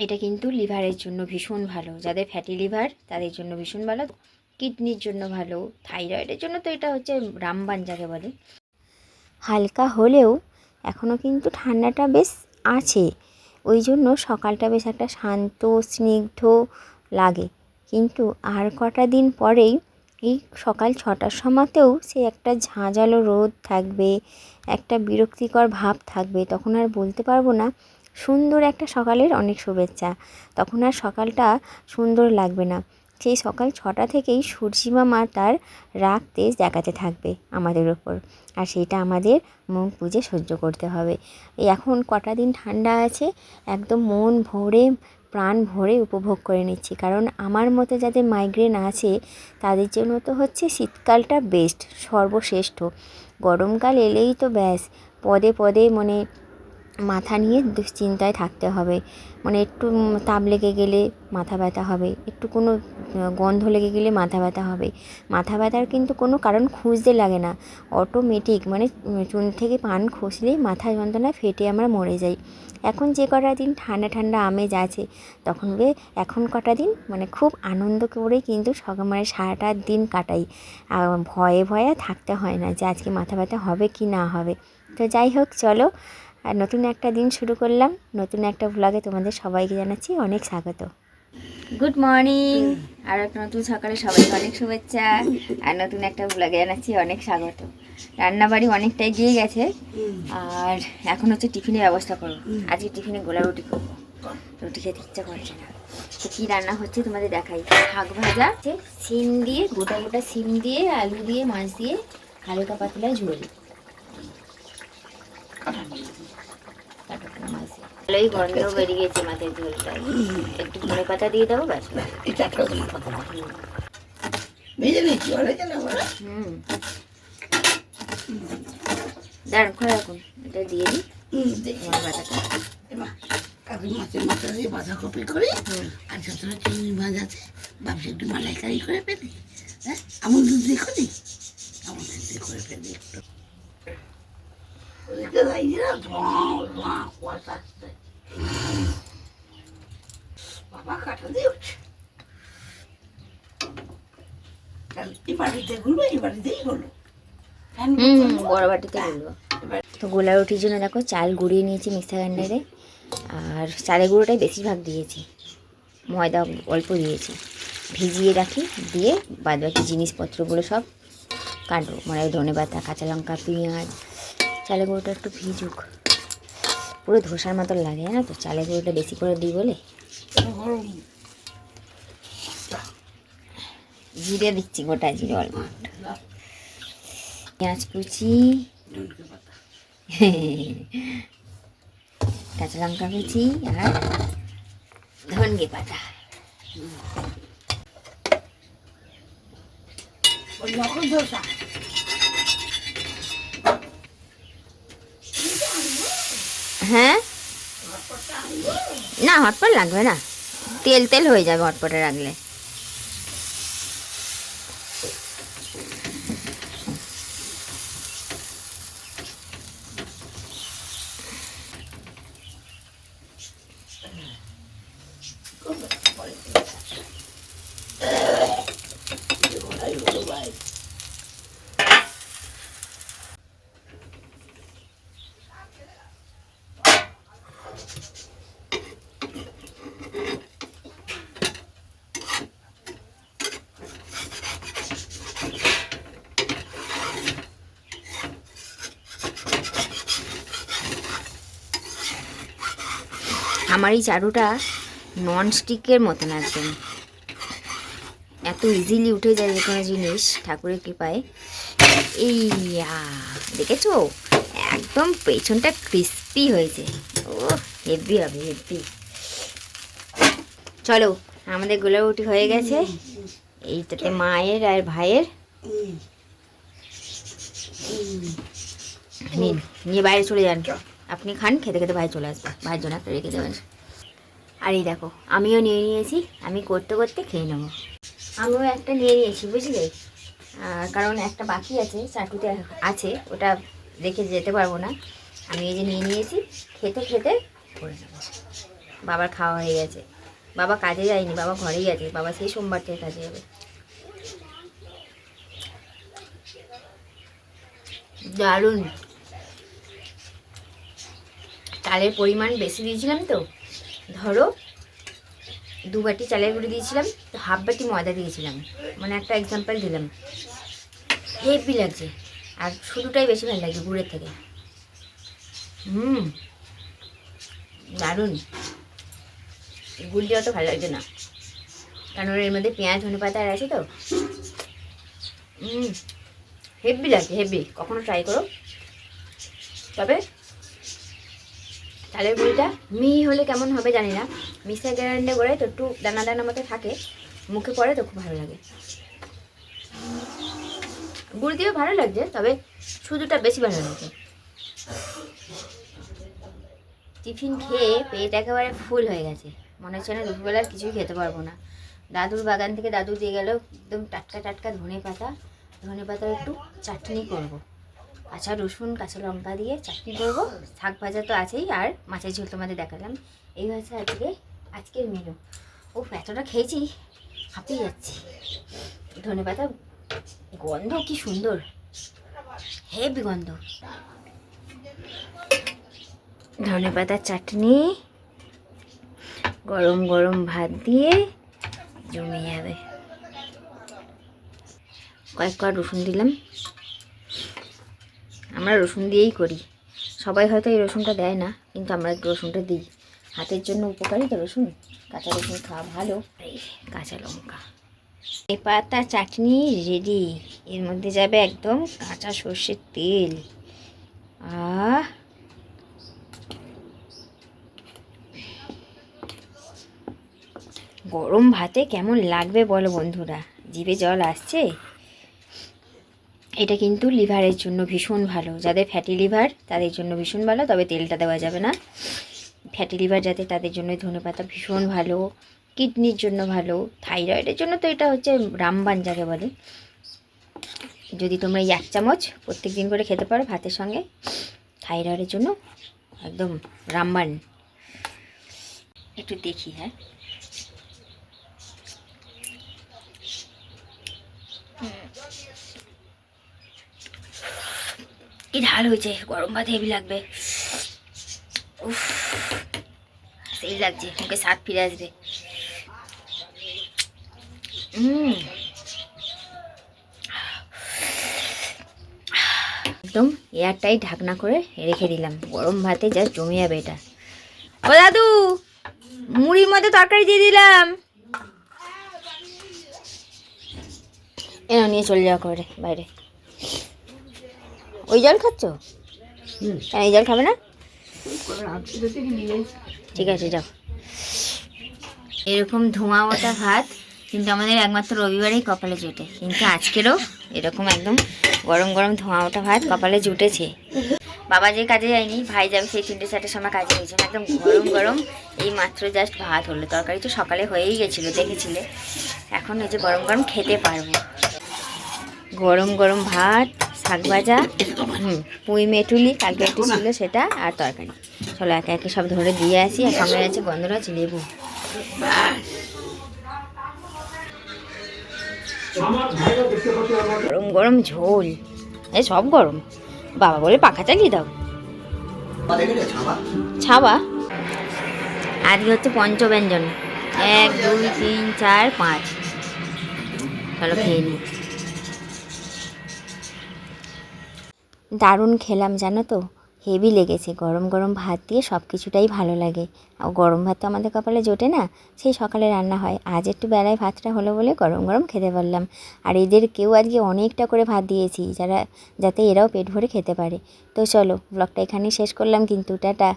এটা কিন্তু লিভারের জন্য ভীষণ ভালো। যাদের ফ্যাটি লিভার তাদের জন্য ভীষণ ভালো। কিডনির জন্য ভালো। থাইরয়েডের জন্য তো এটা হচ্ছে রামবান যাকে বলে। হালকা হলেও এখনও কিন্তু ঠান্ডাটা বেশ আছে। ওই জন্য সকালটা বেশ একটা শান্ত, স্নিগ্ধ লাগে। কিন্তু আর কটা দিন পরেই এই সকাল ছটার সময়তেও সে একটা ঝাঁঝালো রোদ থাকবে, একটা বিরক্তিকর ভাব থাকবে। তখন আর বলতে পারব না সুন্দর একটা সকালের অনেক শুভেচ্ছা। তখন আর সকালটা সুন্দর লাগবে না। সেই সকাল ছটা থেকেই সূর্যিমা মা তার রাগ, তেজ দেখাতে থাকবে আমাদের ওপর। আর সেটা আমাদের মুখ বুঝে সহ্য করতে হবে। এখন কটা দিন ঠান্ডা আছে, একদম মন ভরে, প্রাণ ভরে উপভোগ করে নিচ্ছি। কারণ আমার মতো যাদের মাইগ্রেন আছে, তাদের জন্য তো হচ্ছে শীতকালটা বেস্ট সর্বশ্রেষ্ঠ। গরমকাল এলেই তো ব্যাস, পদে পদে মানে মাথা নিয়ে দুশ্চিন্তায় থাকতে হবে। মানে একটু তাপ লেগে গেলে মাথা ব্যথা হবে। একটু কোনো গন্ধ লেগে গেলে মাথা ব্যথা হবে। মাথা ব্যথার কিন্তু কোনো কারণ খুঁজতে লাগে না। অটোমেটিক মানে চুন থেকে পান খসলেই মাথা যন্ত্রণা ফেটে আমরা মরে যাই। এখন যে কটা দিন ঠান্ডা ঠান্ডা আমেজ আছে তখন এখন কটা দিন মানে খুব আনন্দ করে কিন্তু সকাল মানে সারাটা দিন কাটাই। ভয়ে ভয়ে থাকতে হয় না যে আজকে মাথা ব্যথা হবে কি না হবে। তো যাই হোক, চলো আর নতুন একটা দিন শুরু করলাম। নতুন একটা ব্লগে তোমাদের সবাইকে জানাচ্ছি অনেক স্বাগত। গুড মর্নিং আর একটা নতুন সকালে সবাইকে অনেক শুভেচ্ছা। আর নতুন একটা ব্লগে জানাচ্ছি অনেক স্বাগত। রান্নাবাড়ি অনেকটাই গিয়ে গেছে। আর এখন হচ্ছে টিফিনের ব্যবস্থা করব। আজকে টিফিনে গোলা রুটি করব। রুটি খেতে ইচ্ছা করছে না। তো কী রান্না হচ্ছে তোমাদের দেখাই। শাক ভাজা, সিম দিয়ে, গোটা গোটা সিম দিয়ে, আলু দিয়ে, মাছ দিয়ে, হালকা পাতলা ঝোল। ভালোই গন্ধ বেরিয়ে গেছে মাছের ঝোলটা। একটু ধনে পাতা দিয়ে দেবো ব্যাস। এটা একটা ধনে পাতা। ভেজে নিচ্ছি অনেক না বলো হুম। দাঁড়ান খোলা রাখুন। এটা দিয়ে দিই। কাকু মাছের মাথা দিয়ে বাঁধাকপি করি। আর যত চিংড়ি মাছ আছে ভাবছি একটু মালাইকারি করে ফেলি। হ্যাঁ? আমুল দুধ দিয়ে করি? আমুল দুধ দিয়ে করে ফেলি একটু। ওদিকে দাঁড়িয়ে না ধোঁয়া ধোঁয়া কুয়াশা আসছে। বাবা কাটা দিয়ে উঠছে। এই বাড়িতে ঘুরবো এই বাড়িতেই হলো। হুম বড় বাটিতে বলব তো গোলা রুটির জন্য দেখো চাল গুঁড়িয়ে নিয়েছি মিক্সার গ্রাইন্ডারে। আর চালের গুঁড়োটাই বেশিরভাগ দিয়েছি। ময়দা অল্প দিয়েছি। ভিজিয়ে রাখি দিয়ে বাদ বাকি জিনিসপত্রগুলো সব কাটবো। মানে ধনে পাতা কাঁচা লঙ্কা পেঁয়াজ চালের গুঁড়োটা একটু ভিজুক। পুরো ধোসার মতন লাগে না তো? চালের গুঁড়োটা বেশি করে দিই বলে। জিরে দিচ্ছি, গোটা জিরে অল্প পেঁয়াজ কুচি। কাঁচা লঙ্কা কুচি আর ধনগে পাতা। ধোসা? হ্যাঁ? না হটপট লাগবে না। তেল তেল হয়ে যাবে হটপটে রাখলে। আমার এই চারুটা নন স্টিকের মতন একদম। এত ইজিলি উঠে যায় যে কোনো জিনিস, ঠাকুরের কৃপায়। এই দেখেছ? একদম পেছনটা ক্রিস্পি হয়েছে। ও হেভি হবে হেভি চলো, আমাদের গোলা রুটি হয়ে গেছে। এইটাতে মায়ের আর ভাইয়ের। নিয়ে বাইরে চলে যান। আপনি খান, খেতে খেতে ভাই চলে আসবে। ভাইয়ের জন্য একটা রেখে দেবেন। আর এই দেখো, আমিও নিয়ে নিয়েছি, আমি করতে করতে খেয়ে নেব। আমিও একটা নিয়ে নিয়েছি, বুঝলে? কারণ একটা বাকি আছে, চাটুতে আছে, ওটা রেখে যেতে পারব না। আমি এই যে নিয়ে নিয়েছি, খেতে খেতে করে নেব। বাবার খাওয়া হয়ে গেছে। বাবা কাজে যায়নি, বাবা ঘরেই আছে, বাবা সেই সোমবার থেকে কাজে যাবে। দারুণ। চালের পরিমাণ বেশি দিয়েছিলাম তো। ধরো, দু বাটি চালের গুঁড়ি দিয়েছিলাম, তো হাফ বাটি ময়দা দিয়েছিলাম। মানে একটা এক্সাম্পল দিলাম। হেভি লাগছে, আর শুধুটাই বেশি ভালো লাগছে গুড়ের থেকে। হুম, দারুণ। দিয়ে অত ভালো লাগছে না। কারণ এর মধ্যে পেঁয়াজ, ধনে পাতা আর আছে তো। হুম হেভি লাগছে হেভি কখনো ট্রাই করো। তবে চালের গুঁড়িটা মিহি হলে কেমন হবে জানি না। মিক্সার গ্রাইন্ডে করে তো একটু দানা দানা মতো থাকে। মুখে পড়ে তো খুব ভালো লাগে। গুড় দিয়েও ভালো লাগছে, তবে শুধুটা বেশি ভালো লাগছে টিফিন খেয়ে পেট একেবারে ফুল হয়ে গেছে। মনে হচ্ছে না দুপুরবেলা আর কিছুই খেতে পারব না। দাদুর বাগান থেকে দাদু দিয়ে গেল একদম টাটকা টাটকা ধনে পাতা ধনে পাতার একটু চাটনি করব। কাঁচা রসুন, কাঁচা লঙ্কা দিয়ে চাটনি করব। শাক ভাজা তো আছেই, আর মাছের ঝোল তোমাদের দেখালাম। এই হচ্ছে আজকে, আজকের মেনু ও এতটা খেয়েছি, হাঁপিয়ে যাচ্ছি। ধনে পাতা গন্ধ কি সুন্দর। হেভি গন্ধ। ধনে পাতার চাটনি, গরম গরম ভাত দিয়ে জমে যাবে। কয়েক কয়েক রসুন দিলাম। আমরা রসুন দিয়েই করি। সবাই হয়তো এই রসুনটা দেয় না, কিন্তু আমরা একটু রসুনটা দিই। হাতের জন্য উপকারী তো রসুন। কাঁচা রসুন খাওয়া ভালো। কাঁচা লঙ্কা। এই পাতা চাটনি রেডি এর মধ্যে যাবে একদম কাঁচা সর্ষের তেল। গরম ভাতে কেমন লাগবে বলো বন্ধুরা? জিভে জল আসছে? এটা কিন্তু লিভারের জন্য ভীষণ ভালো। যাদের ফ্যাটি লিভার তাদের জন্য ভীষণ ভালো, তবে তেলটা দেওয়া যাবে না। ফ্যাটি লিভার যাতে তাদের জন্য ধনে পাতা ভীষণ ভালো, কিডনির জন্য ভালো থাইরয়েডের জন্য তো এটা হচ্ছে রামবান যাকে বলে। যদি তোমরা এক চামচ প্রত্যেক দিন করে খেতে পারো ভাতের সঙ্গে থাইরয়েডের জন্য একদম রামবান। একটু দেখি হ্যাঁ। কি ঢাল হয়েছে? গরম ভাত হেভি লাগবে। উফ, সেই লাগছে, মুখে স্বাদ ফিরে আসবে। একদম এয়ারটাই ঢাকনা করে রেখে দিলাম। গরম ভাতে যা জমে যাবে এটা। ও দাদু, মুড়ির মধ্যে তরকারি দিয়ে দিলাম। এনা নিয়ে চলে যাওয়া করে বাইরে। ওই জল খাচ্ছ? হুম। কেন এই জল খাবে না? ঠিক আছে যাও। এরকম ধোঁয়া ওঠা ভাত কিন্তু আমাদের একমাত্র রবিবারেই কপালে জুটে। কিন্তু আজকেরও এরকম একদম গরম গরম ধোঁয়া ওঠা ভাত কপালে জুটেছে। বাবা যে কাজে যায়নি ভাই যাবে সেই তিনটে চারটের সময় কাজে গেছে একদম গরম গরম এই মাত্র জাস্ট ভাত হলো। তরকারি তো সকালে হয়েই গেছিল দেখেছিলে। এখন এই যে গরম গরম খেতে পারব। গরম গরম ভাত। শাক ভাজা হুম পুঁই মেটুলি কালকে একটু ছিল সেটা আর তরকারি। চলো একে একে সব ধরে দিয়ে আসি আর সঙ্গে আছে গন্ধরাজ লেবু। গরম গরম ঝোল। এই সব গরম। বাবা বলে পাখা চালিয়ে দাও। ছাবা আজকে হচ্ছে পঞ্চব্যঞ্জন। এক দুই তিন চার পাঁচ। চলো খেয়ে নিই দারুণ খেলাম, জানো তো? হেভি লেগেছে। গরম গরম ভাত দিয়ে সব কিছুটাই ভালো লাগে। আর গরম ভাত তো আমাদের কপালে জোটে না, সেই সকালে রান্না হয়। আজ একটু বেলায় ভাতটা হলো বলে গরম গরম খেতে পারলাম। আর এদের কেউ আজকে অনেকটা করে ভাত দিয়েছি, যারা, যাতে এরাও পেট ভরে খেতে পারে। তো চলো, ব্লগটা এখানেই শেষ করলাম কিন্তু, টাটা।